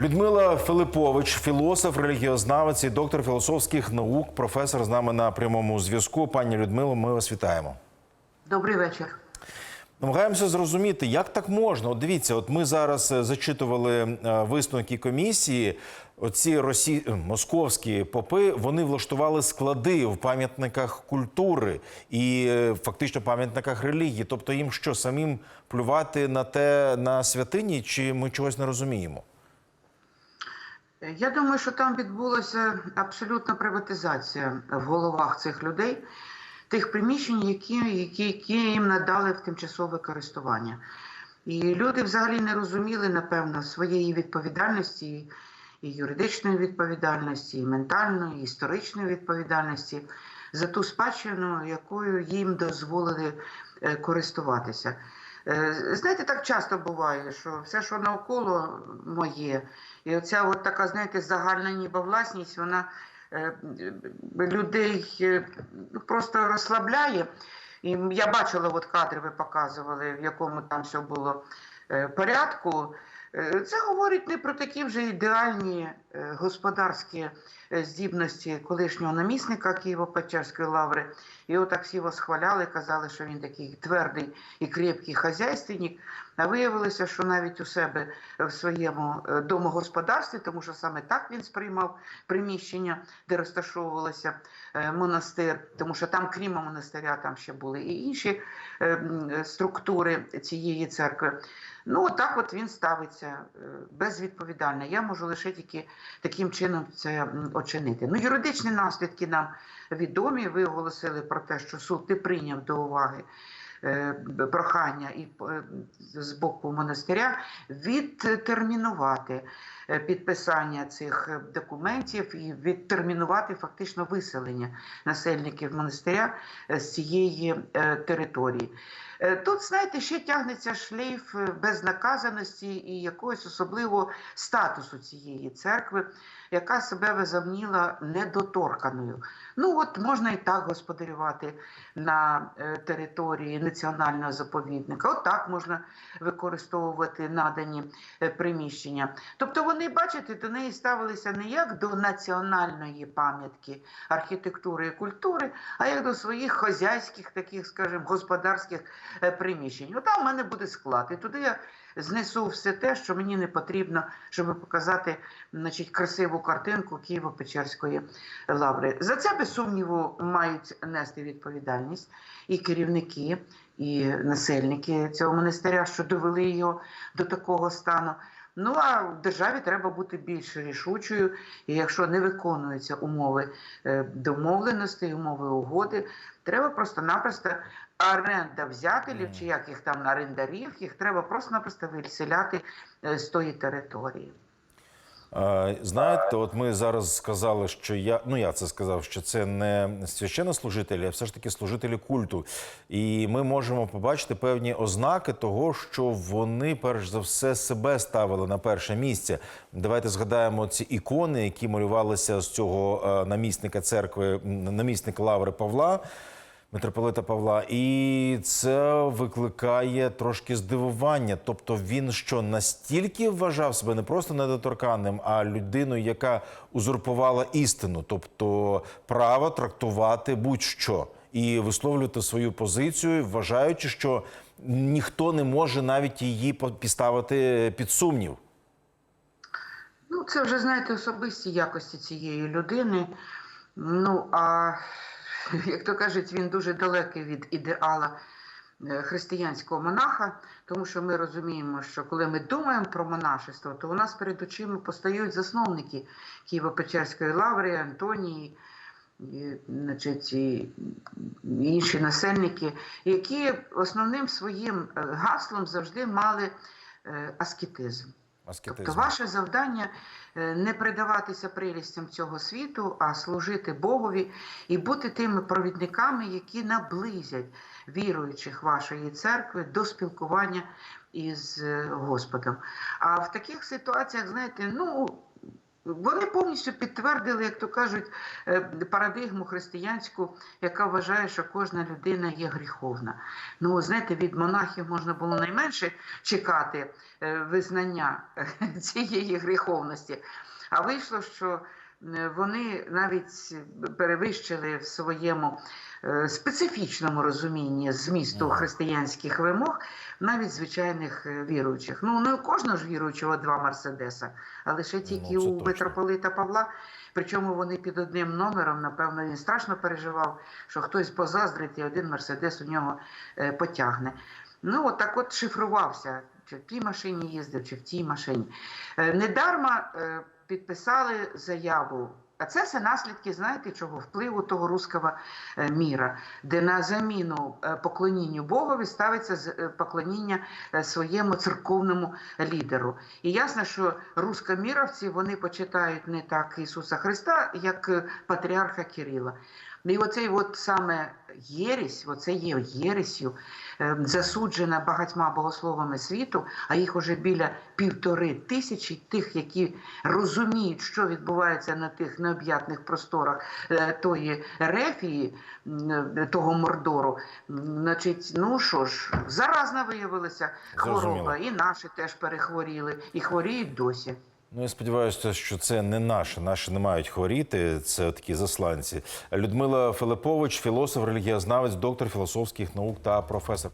Людмила Филипович, філософ, релігіознавець і доктор філософських наук, професор з нами на прямому зв'язку. Пані Людмило, ми вас вітаємо. Добрий вечір. Намагаємося зрозуміти, як так можна. От дивіться, от ми зараз е, зачитували е, висновки комісії. Оці росі... е, московські попи вони влаштували склади в пам'ятниках культури і фактично пам'ятниках релігії. Тобто їм що самим плювати на те на святині, чи ми чогось не розуміємо? Я думаю, що там відбулася абсолютна приватизація в головах цих людей, тих приміщень, які, які, які їм надали в тимчасове користування. І люди взагалі не розуміли, напевно, своєї відповідальності, і юридичної відповідальності, і ментальної, і історичної відповідальності за ту спадщину, якою їм дозволили е, користуватися. Е, Знаєте, так часто буває, що все, що навколо моє, і оця от така, знаєте, загальна ніби власність, вона е, людей е, ну, просто розслабляє. І я бачила, от кадри ви показували, в якому там все було порядку. Це говорить не про такі вже ідеальні господарські е, здібності колишнього намісника Києво-Печерської лаври. Його так всі восхваляли, казали, що він такий твердий і крепкий хазяйственник. А виявилося, що навіть у себе в своєму е, домогосподарстві, тому що саме так він сприймав приміщення, де розташовувалося е, монастир, тому що там, крім монастиря, там ще були і інші е, е, структури цієї церкви. Ну, отак от він ставиться е, безвідповідально. Я можу лише тільки таким чином це очинити. Ну, юридичні наслідки нам відомі. Ви оголосили про те, що суд не прийняв до уваги е, прохання і е, з боку монастиря відтермінувати е, підписання цих документів і відтермінувати фактично виселення насельників монастиря з цієї території. Е, Тут, знаєте, ще тягнеться шлейф е, безнаказаності і якогось особливого статусу цієї церкви, яка себе возомніла недоторканою. Ну от можна і так господарювати на е, території національного заповідника. От так можна використовувати надані приміщення. Тобто вони, бачите, до неї ставилися не як до національної пам'ятки архітектури і культури, а як до своїх хозяйських, таких, скажімо, господарських приміщень. От там в мене буде склад. І туди я знесу все те, що мені не потрібно, щоб показати значить, красиву картинку Києво-Печерської лаври. За це, без сумніву, мають нести відповідальність і керівники, і насельники цього монастиря, що довели його до такого стану. Ну а в державі треба бути більш рішучою, і якщо не виконуються умови е, домовленості, умови угоди, треба просто-напросто оренда взятелів, чи як їх там орендарів, їх треба просто-напросто виселяти е, з тої території. Знаєте, от ми зараз сказали, що я ну я це сказав, що це не священнослужителі, а все ж таки служителі культу. І ми можемо побачити певні ознаки того, що вони перш за все себе ставили на перше місце. Давайте згадаємо ці ікони, які малювалися з цього е, намісника церкви, намісника Лаври Павла. Митрополита Павла, і це викликає трошки здивування. Тобто, він що настільки вважав себе не просто недоторканним, а людиною, яка узурпувала істину, тобто право трактувати будь-що і висловлювати свою позицію, вважаючи, що ніхто не може навіть її підставити під сумнів. Ну, це вже, знаєте, особисті якості цієї людини. Ну, а як то кажуть, він дуже далекий від ідеала е, християнського монаха, тому що ми розуміємо, що коли ми думаємо про монашество, то у нас перед очима постають засновники Києво-Печерської лаври, Антонії, і, значить, і інші насельники, які основним своїм е, гаслом завжди мали е, аскетизм. Аскетизм. Тобто ваше завдання е, не придаватися прелістям цього світу, а служити Богові і бути тими провідниками, які наблизять віруючих вашої церкви до спілкування із е, Господом. А в таких ситуаціях, знаєте, ну. Вони повністю підтвердили, як то кажуть, е, парадигму християнську, яка вважає, що кожна людина є гріховна. Ну, знаєте, від монахів можна було найменше чекати е, визнання цієї гріховності. А вийшло, що вони навіть перевищили в своєму е, специфічному розумінні змісту християнських вимог навіть звичайних е, віруючих. Ну, не у кожного ж віруючого два Мерседеса, а лише тільки Ну, у точно. митрополита Павла. Причому вони під одним номером, напевно, він страшно переживав, що хтось позаздрить і один Мерседес у нього е, потягне. Ну, от так от шифрувався, чи в тій машині їздив, чи в тій машині. Е, Недарма е, підписали заяву. А це все наслідки, знаєте, чого? Впливу того руського е, міра, де на заміну поклонінню Богові ставиться поклоніння своєму церковному лідеру. І ясно, що рускоміровці вони почитають не так Ісуса Христа, як патріарха Кирила. І оцей от саме єресь, оце є єресю, е, засуджена багатьма богословами світу, а їх уже біля півтори тисячі тих, які розуміють, що відбувається на тих необ'ятних просторах е, тої рефії, е, того мордору. Значить, ну що ж, заразна виявилася хвороба, Зрозуміло. і наші теж перехворіли, і хворіють досі. Ну, я сподіваюся, що це не наше. Наші не мають хворіти. Це такі засланці. Людмила Филипович, філософ, релігієзнавець, доктор філософських наук та професор.